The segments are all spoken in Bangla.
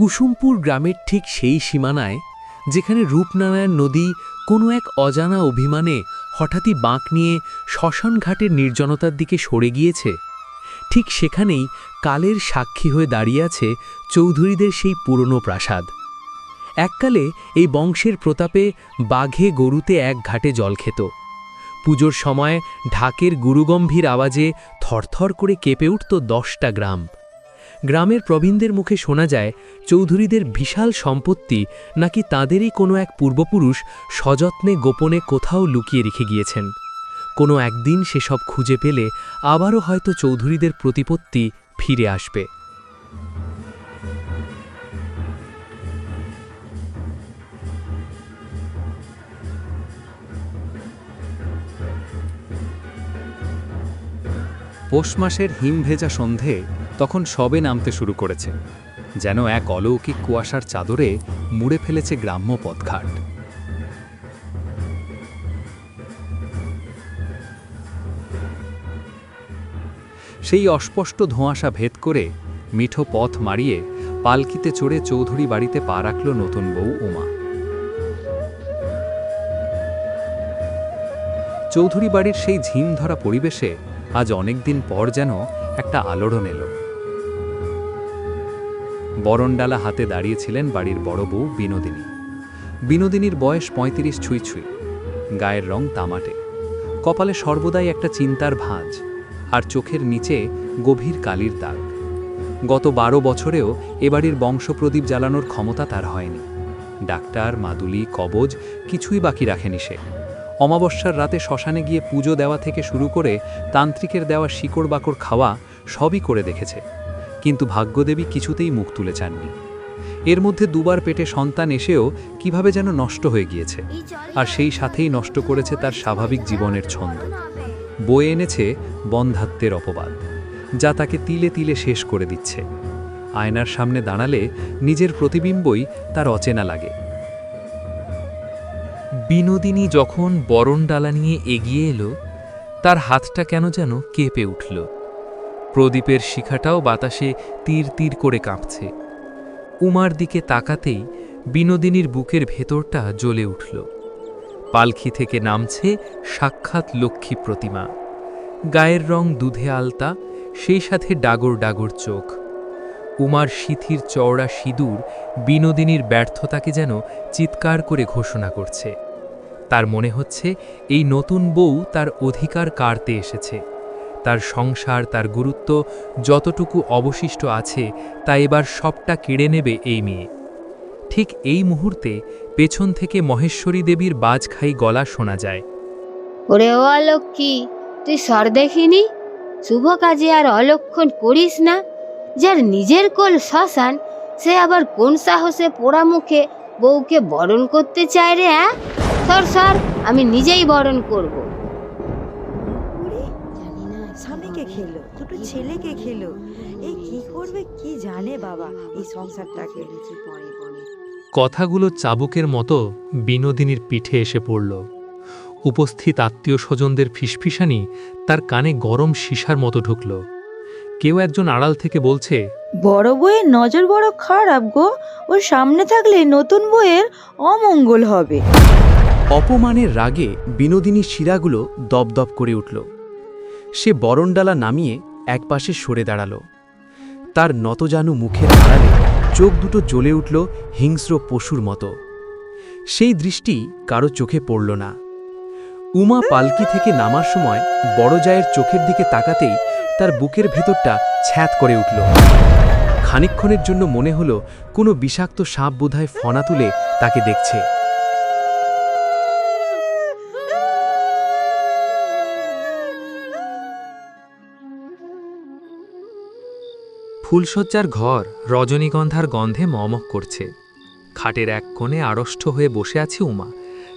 কুসুমপুর গ্রামের ঠিক সেই সীমানায়, যেখানে রূপনারায়ণ নদী কোনো এক অজানা অভিমানে হঠাৎই বাঁক নিয়ে শ্মশান ঘাটের নির্জনতার দিকে সরে গিয়েছে, ঠিক সেখানেই কালের সাক্ষী হয়ে দাঁড়িয়ে আছে চৌধুরীদের সেই পুরনো প্রাসাদ। এককালে এই বংশের প্রতাপে বাঘে গরুতে এক ঘাটে জল খেত। পুজোর সময় ঢাকের গুরুগম্ভীর আওয়াজে থরথর করে কেঁপে উঠত দশটা গ্রাম। গ্রামের প্রবীণদের মুখে শোনা যায়, চৌধুরীদের বিশাল সম্পত্তি নাকি তাঁদেরই কোনো এক পূর্বপুরুষ সযত্নে গোপনে কোথাও লুকিয়ে রেখে গিয়েছেন। কোনো একদিন সেসব খুঁজে পেলে আবারও হয়তো চৌধুরীদের প্রতিপত্তি ফিরে আসবে। পৌষ মাসের হিম ভেজা সন্ধে তখন সবে নামতে শুরু করেছে, যেন এক অলৌকিক কুয়াশার চাদরে মুড়ে ফেলেছে গ্রাম্য পথঘাট। সেই অস্পষ্ট ধোঁয়াশা ভেদ করে মিঠো পথ মারিয়ে পালকিতে চড়ে চৌধুরী বাড়িতে পা রাখল নতুন বউ উমা। চৌধুরী বাড়ির সেই ঝিম ধরা পরিবেশে আজ অনেকদিন পর যেন একটা আলোড়ন এলো। বরণডালা হাতে দাঁড়িয়েছিলেন বাড়ির বড় বউ বিনোদিনী। বিনোদিনীর বয়স পঁয়ত্রিশ ছুঁই ছুঁই গায়ের রং তামাটে। কপালে সর্বদাই একটা চিন্তার ভাঁজ, আর চোখের নিচে গভীর কালির দাগ গত বারো বছরেও এ বাড়ির বংশপ্রদীপ জ্বালানোর ক্ষমতা তার হয়নি। ডাক্তার, মাদুলি, কবজ কিছুই বাকি রাখেনি সে। অমাবস্যার রাতে শ্মশানে গিয়ে পুজো দেওয়া থেকে শুরু করে তান্ত্রিকের দেওয়া শিকড় বাকড় খাওয়া সবই করে দেখেছে। কিন্তু ভাগ্যদেবী কিছুতেই মুখ তুলে চাননি। এর মধ্যে দুবার পেটে সন্তান এসেও কীভাবে যেন নষ্ট হয়ে গিয়েছে, আর সেই সাথেই নষ্ট করেছে তার স্বাভাবিক জীবনের ছন্দ। বয়ে এনেছে বন্ধাত্বের অপবাদ, যা তাকে তিলে তিলে শেষ করে দিচ্ছে। আয়নার সামনে দাঁড়ালে নিজের প্রতিবিম্বই তার অচেনা লাগে। বিনোদিনী যখন বরণডালা নিয়ে এগিয়ে এলো, তার হাতটা কেন যেন কেঁপে উঠল। প্রদীপের শিখাটাও বাতাসে তীর তীর করে কাঁপছে। উমার দিকে তাকাতেই বিনোদিনীর বুকের ভেতরটা জ্বলে উঠল। পালখি থেকে নামছে সাক্ষাৎ লক্ষ্মী প্রতিমা। গায়ের রং দুধে আলতা, সেই সাথে ডাগর ডাগর চোখ। উমার সিথির চওড়া সিঁদুর বিনোদিনীর ব্যর্থতাকে যেন চিৎকার করে ঘোষণা করছে। তার মনে হচ্ছে এই নতুন বউ তার অধিকার কাড়তে এসেছে। তার সংসার, তার গুরুত্ব, যতটুকু অবশিষ্ট আছে, তা এবার সবটা কেড়ে নেবে এই মেয়ে। ঠিক এই মুহূর্তে পেছন থেকে মহেশ্বরী দেবীর বাজখাই গলা শোনা যায়। ওরে ও অলক্ষী তুই সর দেখিনি? শুভ কাজে আর অলক্ষণ করিস না। যার নিজের কোল শ্মশান, সে আবার কোন সাহসে পোড়া মুখে বউকে বরণ করতে চায় রে হ্যাঁ সর সর, আমি নিজেই বরণ করব। খেলো দুটো ছেলেকে খেলো। এই কি করবে কি জানে বাবা এই সংসারটাকে। কথাগুলো চাবুকের মতো বিনোদিনীর পিঠে এসে পড়ল। উপস্থিত আত্মীয় স্বজনদের ফিসফিসানি তার কানে গরম সীসার মতো ঢুকল। কেউ একজন আড়াল থেকে বলছে বড় বউয়ের নজর বড় খারাপ গো ওর সামনে থাকলে নতুন বইয়ের অমঙ্গল হবে। অপমানের রাগে বিনোদিনীর শিরাগুলো দপদপ করে উঠল। সে বরণডালা নামিয়ে একপাশে সরে দাঁড়াল। তার নতজানু মুখের আড়ালে চোখ দুটো জ্বলে উঠল হিংস্র পশুর মতো। সেই দৃষ্টি কারও চোখে পড়ল না। উমা পালকি থেকে নামার সময় বড় জায়ের চোখের দিকে তাকাতেই তার বুকের ভেতরটা ছ্যাত করে উঠল। খানিক্ষণের জন্য মনে হলো কোনো বিষাক্ত সাপ বোধহয় ফনা তুলে তাকে দেখছে। ফুলশয্যার ঘর রজনীগন্ধার গন্ধে মমক করছে। খাটের এক কোণে আড়ষ্ট হয়ে বসে আছে উমা।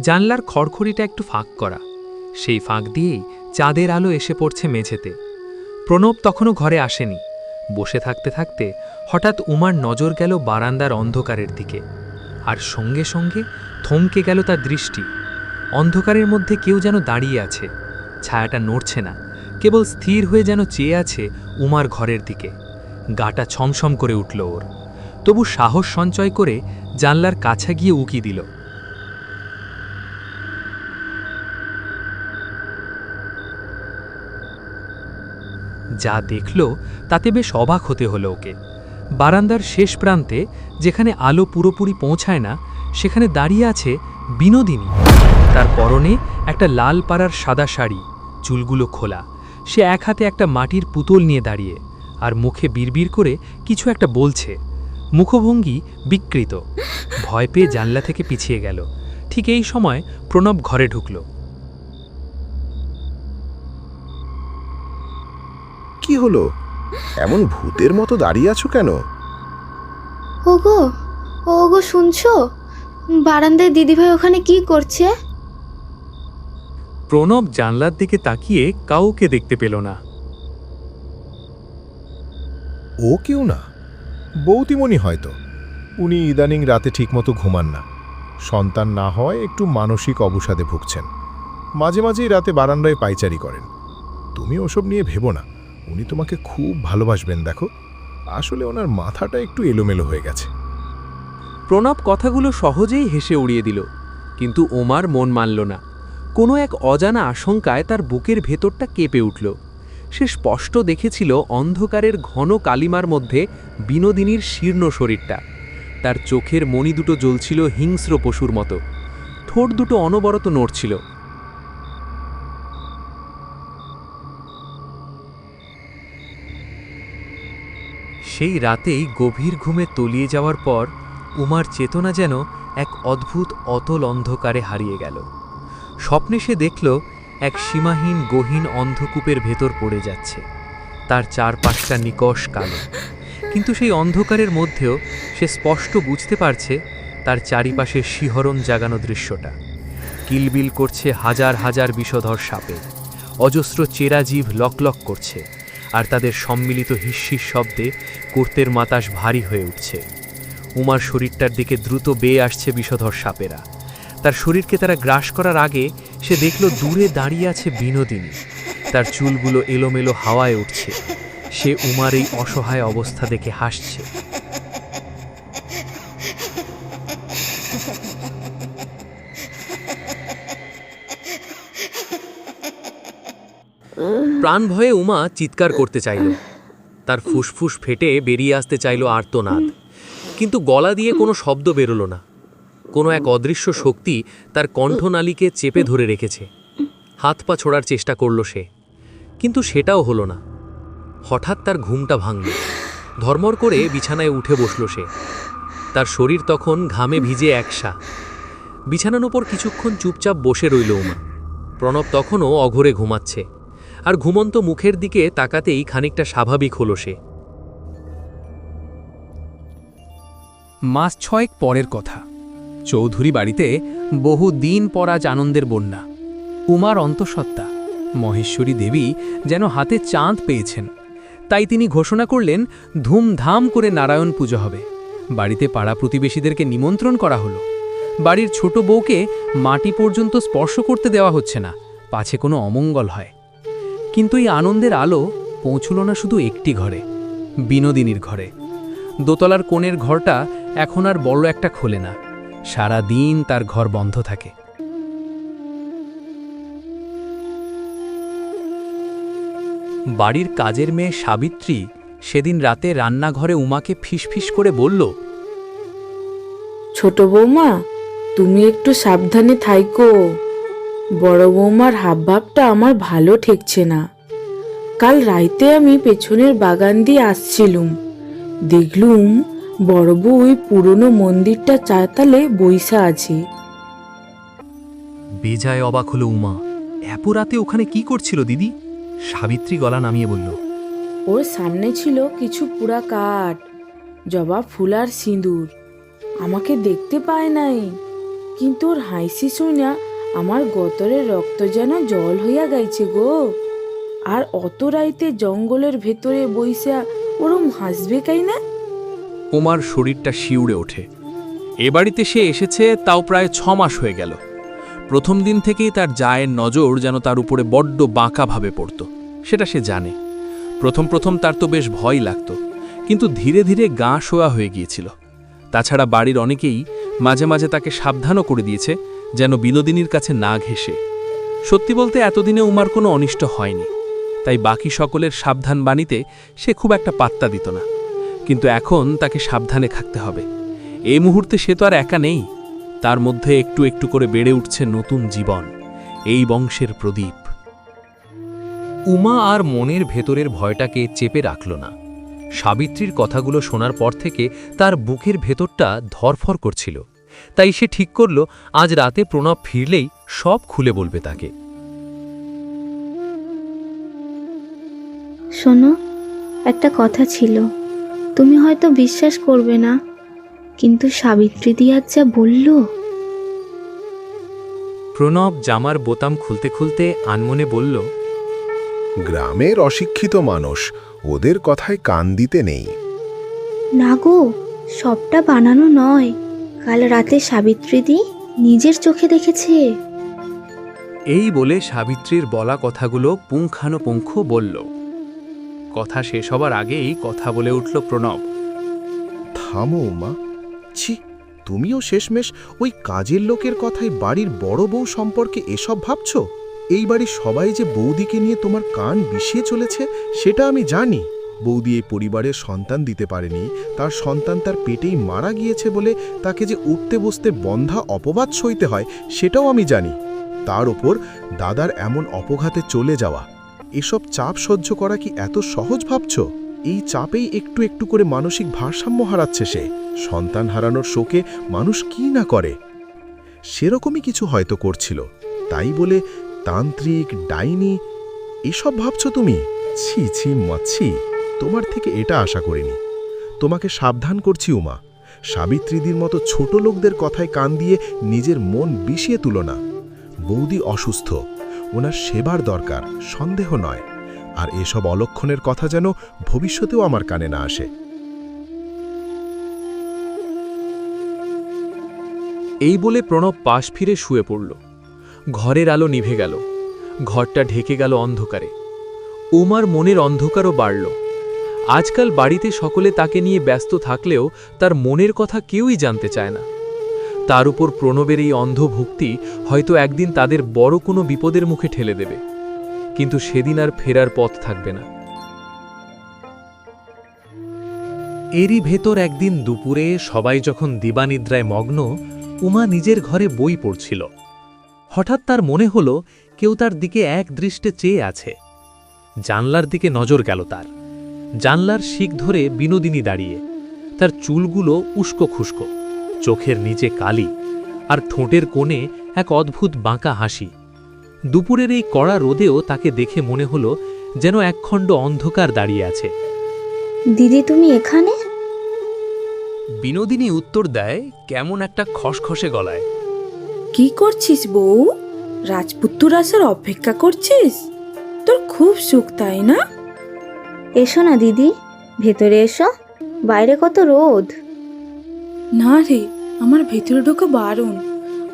জানলার খড়খড়িটা একটু ফাঁক করা। সেই ফাঁক দিয়েই চাঁদের আলো এসে পড়ছে মেঝেতে। প্রণব তখনও ঘরে আসেনি। বসে থাকতে থাকতে হঠাৎ উমার নজর গেল বারান্দার অন্ধকারের দিকে। আর সঙ্গে সঙ্গে থমকে গেল তার দৃষ্টি। অন্ধকারের মধ্যে কেউ যেন দাঁড়িয়ে আছে। ছায়াটা নড়ছে না। কেবল স্থির হয়ে যেন চেয়ে আছে উমার ঘরের দিকে। গাটা ছমছম করে উঠল ওর। তবু সাহস সঞ্চয় করে জানলার কাছে গিয়ে উকি দিল। যা দেখল তাতে বেশ অবাক হতে হলো ওকে। বারান্দার শেষ প্রান্তে, যেখানে আলো পুরোপুরি পৌঁছায় না, সেখানে দাঁড়িয়ে আছে বিনোদিনী। তার পরনে একটা লাল পাড়ার সাদা শাড়ি, চুলগুলো খোলা। সে এক হাতে একটা মাটির পুতুল নিয়ে দাঁড়িয়ে। আর মুখে বিড়বিড় করে কিছু একটা বলছে। মুখভঙ্গি বিকৃত। ভয় পেয়ে জানলা থেকে পিছিয়ে গেল। ঠিক এই সময় প্রণব ঘরে ঢুকল। কি হলো? এমন ভূতের মতো দাঁড়িয়ে আছো কেন? ওগো ওগো শুনছো? বারান্দায় দিদিভাই ওখানে কি করছে? প্রণব জানলার দিকে তাকিয়ে কাউকে দেখতে পেল না। ও কেউ না। বৌতিমণি হয়তো। উনি ইদানিং রাতে ঠিকমতো ঘুমান না। সন্তান না হয় একটু মানসিক অবসাদে ভুগছেন। মাঝে মাঝেই রাতে বারান্দায় পাইচারি করেন। তুমি ওসব নিয়ে ভেবো না। উনি তোমাকে খুব ভালোবাসবেন, দেখো। আসলে ওনার মাথাটা একটু এলোমেলো হয়ে গেছে। প্রণব কথাগুলো সহজেই হেসে উড়িয়ে দিল, কিন্তু ওমার মন মানল না। কোনো এক অজানা আশঙ্কায় তার বুকের ভেতরটা কেঁপে উঠল। সে স্পষ্ট দেখেছিল অন্ধকারের ঘন কালিমার মধ্যে বিনোদিনীর শীর্ণ শরীরটা। তার চোখের মণি দুটো জ্বলছিল হিংস্র পশুর মতো। ঠোঁট দুটো অনবরত নড়ছিল। সেই রাতেই গভীর ঘুমে তলিয়ে যাওয়ার পর উমার চেতনা যেন এক অদ্ভুত, অতল অন্ধকারে হারিয়ে গেল। স্বপ্নে সে দেখল এক সীমাহীন গহীন অন্ধকূপের ভেতর পড়ে যাচ্ছে। তার চারপাশটা নিকষ কালো। কিন্তু সেই অন্ধকারের মধ্যেও সে স্পষ্ট বুঝতে পারছে তার চারিপাশে শিহরণ জাগানো দৃশ্যটা। কিলবিল করছে হাজার হাজার বিষধর সাপে। অজস্র চেরা জীব লকলক করছে আর তাদের সম্মিলিত হিস্যির শব্দে কুর্তের মাতাস ভারী হয়ে উঠছে। উমার শরীরটার দিকে দ্রুত বেয়ে আসছে বিষধর সাপেরা। তার শরীরকে তারা গ্রাস করার আগে সে দেখল দূরে দাঁড়িয়ে আছে বিনোদিনী। তার চুলগুলো এলোমেলো হাওয়ায় উঠছে। সে উমার এই অসহায় অবস্থা দেখে হাসছে। প্রাণ ভয়ে উমা চিৎকার করতে চাইল। তার ফুসফুস ফেটে বেরিয়ে আসতে চাইল আর্তনাদ। কিন্তু গলা দিয়ে কোনো শব্দ বেরোলো না। কোনো এক অদৃশ্য শক্তি তার কণ্ঠনালীকে চেপে ধরে রেখেছে। হাত পা ছোড়ার চেষ্টা করল সে, কিন্তু সেটাও হলো না। হঠাৎ তার ঘুমটা ভাঙল। ধর্মর করে বিছানায় উঠে বসল সে। তার শরীর তখন ঘামে ভিজে একসা বিছানার ওপর কিছুক্ষণ চুপচাপ বসে রইল উমা। প্রণব তখনও অঘরে ঘুমাচ্ছে, আর ঘুমন্ত মুখের দিকে তাকাতেই খানিকটা স্বাভাবিক হলো সে। মাস ছয়েক পরের কথা। চৌধুরী বাড়িতে বহু দিন পর আজ আনন্দের বন্যা। উমার অন্তঃসত্ত্বা, মহেশ্বরী দেবী যেন হাতে চাঁদ পেয়েছেন। তাই তিনি ঘোষণা করলেন, ধুমধাম করে নারায়ণ পুজো হবে। বাড়িতে পাড়া প্রতিবেশীদেরকে নিমন্ত্রণ করা হলো। বাড়ির ছোট বউকে মাটি পর্যন্ত স্পর্শ করতে দেওয়া হচ্ছে না, পাছে কোনো অমঙ্গল হয়। কিন্তু এই আনন্দের আলো পৌঁছল না শুধু একটি ঘরে, বিনোদিনীর ঘরে। দোতলার কোণের ঘরটা এখন আর বড় একটা খোলে না। সারা দিন তার ঘর বন্ধ থাকে। বাড়ির কাজের মেয়ে সাবিত্রী সেদিন রাতে রান্নাঘরে উমাকে ফিসফিস করে বলল, ছোট বৌমা, তুমি একটু সাবধানে থাইকো। বড় বৌমার হাবভাবটা আমার ভালো ঠেকছে না। কাল রাইতে আমি পেছনের বাগান দিয়ে আসছিলুম। দেখলুম বড় বউ ওই পুরনো মন্দিরটা চাতালে বইসা আছে। বেজায় অবাক হলো উমা। এত রাতে ওখানে কি করছিল দিদি? সাবিত্রী গলা নামিয়ে বলল ওর সামনে ছিল কিছু পুরা কাঠ জবা ফুল আর সিঁদুর। আমাকে দেখতে পায় নাই কিন্তু ওর হাসি শুনা আমার গতরের রক্ত যেন জল হইয়া গাইছে গো। আর অত রাইতে জঙ্গলের ভেতরে বইসা ওরম হাসবে কাই না ওমার শরীরটা শিউড়ে ওঠে। এ বাড়িতে সে এসেছে, তাও প্রায় ছ মাস হয়ে গেল। প্রথম দিন থেকেই তার জায়ের নজর যেন তার উপরে বড্ড বাঁকাভাবে পড়ত। সেটা সে জানে। প্রথম প্রথম তার তো বেশ ভয় লাগত, কিন্তু ধীরে ধীরে গা শোয়া হয়ে গিয়েছিল। তাছাড়া বাড়ির অনেকেই মাঝে মাঝে তাকে সাবধানও করে দিয়েছে, যেন বিনোদিনীর কাছে না ঘেসে সত্যি বলতে এতদিনে উমার কোনো অনিষ্ট হয়নি, তাই বাকি সকলের সাবধান বাণীতে সে খুব একটা পাত্তা দিত না। কিন্তু এখন তাকে সাবধানে থাকতে হবে। এই মুহূর্তে সে তো আর একা নেই। তার মধ্যে একটু একটু করে বেড়ে উঠছে নতুন জীবন, এই বংশের প্রদীপ। উমা আর মনের ভেতরের ভয়টাকে চেপে রাখল না। সাবিত্রীর কথাগুলো শোনার পর থেকে তার বুকের ভেতরটা ধরফর করছিল। তাই সে ঠিক করল, আজ রাতে প্রণব ফিরলেই সব খুলে বলবে তাকে। শোনো, একটা কথা ছিল। তুমি হয়তো বিশ্বাস করবে না কিন্তু সাবিত্রী দিয়ার যা বলল। প্রণব জামার বোতাম খুলতে খুলতে আনমনে বলল গ্রামের অশিক্ষিত মানুষ ওদের কথায় কান দিতে নেই। না গো সবটা বানানো নয়। কাল রাতে সাবিত্রী দি নিজের চোখে দেখেছে। এই বলে সাবিত্রীর বলা কথাগুলো পুঙ্খানুপুঙ্খ বলল। কথা শেষ হবার আগেই কথা বলে উঠল প্রণব। থামো মা ছি, তুমিও শেষমেশ ওই কাজের লোকের কথায় বাড়ির বড় বউ সম্পর্কে এসব ভাবছ? এই বাড়ির সবাই যে বৌদিকে নিয়ে তোমার কান বিষিয়ে চলেছে, সেটা আমি জানি। বৌদি এই পরিবারের সন্তান দিতে পারেনি, তার সন্তান তার পেটেই মারা গিয়েছে বলে তাকে যে উঠতে বসতে বন্ধা অপবাদ সইতে হয়, সেটাও আমি জানি। তার ওপর দাদার এমন অপঘাতে চলে যাওয়া এসব চাপ সহ্য করা কি এত সহজ ভাবছ? এই চাপেই একটু একটু করে মানসিক ভারসাম্য হারাচ্ছে সে। সন্তান হারানোর শোকে মানুষ কি না করে? সেরকমই কিছু হয়তো করছিল। তাই বলে তান্ত্রিক, ডাইনি, এসব ভাবছ তুমি? ছি ছি মাছি তোমার থেকে এটা আশা করিনি। তোমাকে সাবধান করছি উমা। সাবিত্রীদির মতো ছোট লোকদের কথায় কান দিয়ে নিজের মন বিষিয়ে তুলো না। বৌদি অসুস্থ। ওনার সেবার দরকার, সন্দেহ নয়। আর এসব অলক্ষণের কথা যেন ভবিষ্যতেও আমার কানে না আসে। এই বলে প্রণব পাশ ফিরে শুয়ে পড়ল। ঘরের আলো নিভে গেল। ঘরটা ঢেকে গেল অন্ধকারে। উমার মনের অন্ধকারও বাড়ল। আজকাল বাড়িতে সকলে তাকে নিয়ে ব্যস্ত থাকলেও তার মনের কথা কেউই জানতে চায় না। তার উপর প্রণবের এই অন্ধভুক্তি হয়তো একদিন তাদের বড় কোনো বিপদের মুখে ঠেলে দেবে। কিন্তু সেদিন আর ফেরার পথ থাকবে না। এরই ভেতর একদিন দুপুরে সবাই যখন দিবানিদ্রায় মগ্ন, উমা নিজের ঘরে বই পড়ছিল। হঠাৎ তার মনে হল কেউ তার দিকে এক দৃষ্টে চেয়ে আছে। জানলার দিকে নজর গেল তার। জানলার শিক ধরে বিনোদিনী দাঁড়িয়ে। তার চুলগুলো উস্কো খুস্কো। চোখের নিচে কালি আর ঠোঁটের কোণে এক অদ্ভুত বাঁকা হাসি। দুপুরের এই কড়া রোদেও তাকে দেখে মনে হল যেন একখণ্ড অন্ধকার দাঁড়িয়ে আছে। দিদি তুমি এখানে? বিনোদিনী উত্তর দেয় কেমন একটা খসখসে গলায়। কি করছিস বউ? রাজপুত্তুর আসার অপেক্ষা করছিস? তোর খুব সুখ তাই না? এসো না দিদি ভেতরে এসো বাইরে কত রোদ। না রে আমার ভেতরে ঢোকা বারণ।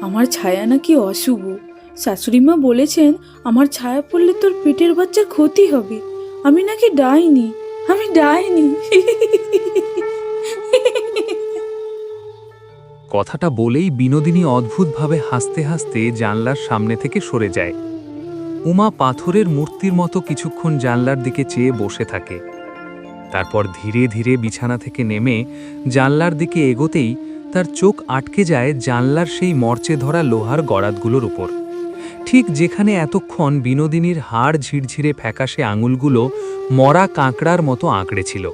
আমার ছায়া নাকি অশুভ। শাশুড়িমা বলেছেন, আমার ছায়া পড়লে তোর পেটের বাচ্চার ক্ষতি হবে। আমি নাকি ডাইনি? আমি ডাইনি। কথাটা বলেই বিনোদিনী অদ্ভুতভাবে হাসতে হাসতে জানলার সামনে থেকে সরে যায়। উমা পাথরের মূর্তির মতো কিছুক্ষণ জানলার দিকে চেয়ে বসে থাকে। তারপর ধীরে ধীরে বিছানা থেকে নেমে জানলার দিকে এগোতেই তার চোখ আটকে যায় জানলার সেই মর্চে ধরা লোহার গড়াতগুলোর উপর। ঠিক যেখানে এতক্ষণ বিনোদিনীর হাড় ঝিরঝিরে ফ্যাকাশে আঙুলগুলো মরা কাঁকড়ার মতো আঁকড়েছিল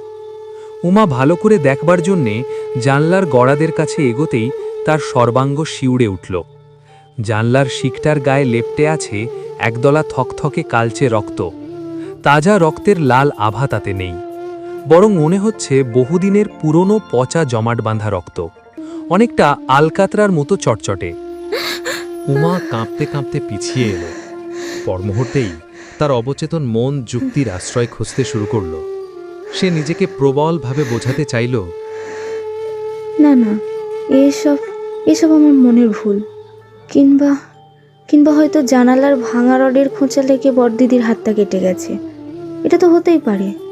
উমা ভালো করে দেখবার জন্যে জানলার গড়াদের কাছে এগোতেই তার সর্বাঙ্গ শিউড়ে উঠল। জানলার শিকটার গায়ে লেপটে আছে একদলা থকথকে কালচে রক্ত। তাজা রক্তের লাল আভা তাতে নেই। বরং মনে হচ্ছে বহুদিনের পুরনো পচা জমাট বাঁধা রক্ত। অনেকটা আলকাতরার মতো চটচটে। উমা কাঁপতে কাঁপতে পিছিয়ে এলো। পর মুহূর্তেই তার অবচেতন মন যুক্তির আশ্রয় খুঁজতে শুরু করল। সে নিজেকে প্রবলভাবে বোঝাতে চাইল, না না, এসব এসব আমার মনের ভুল। কিংবা কিংবা হয়তো জানালার ভাঙা রডের খোঁচা লেগে বড়দিদির হাতটা কেটে গেছে। এটা তো হতেই পারে।